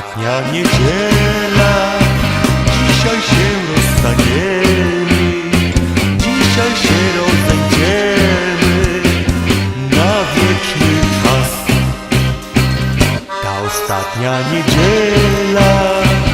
Ostatnia niedziela, dzisiaj się rozstaniemy, dzisiaj się rozejdziemy na wieczny czas. Ta ostatnia niedziela.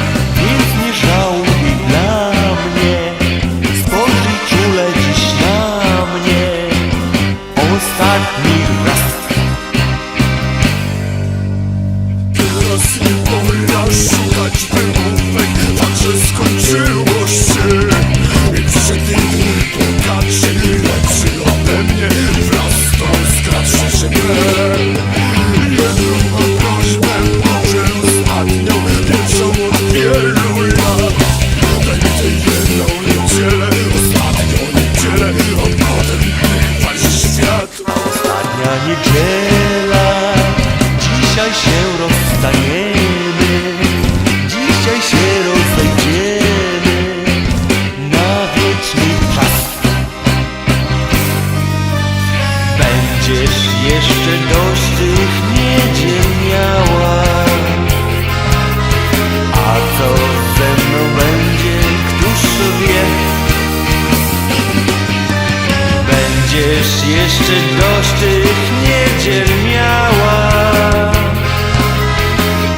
Przecież jeszcze dość tych niedziel miała.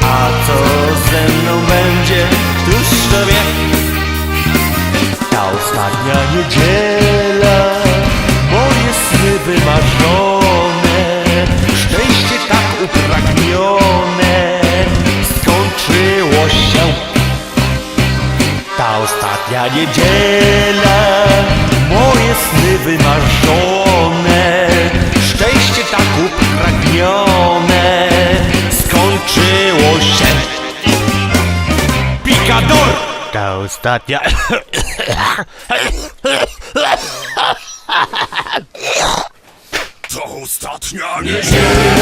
A co ze mną będzie, któż to wie? Ta ostatnia niedziela Moje sny wymarzone Szczęście tak upragnione Skończyło się. Ta ostatnia niedziela moje sny wymarzone. Szczęście tak upragnione. Skończyło się. Pikador! Ta ostatnia... To ostatnia? Nie.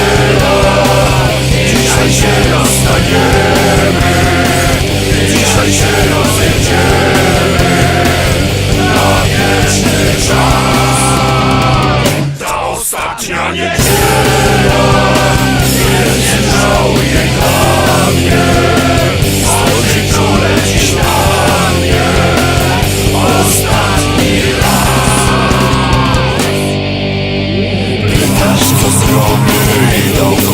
your halo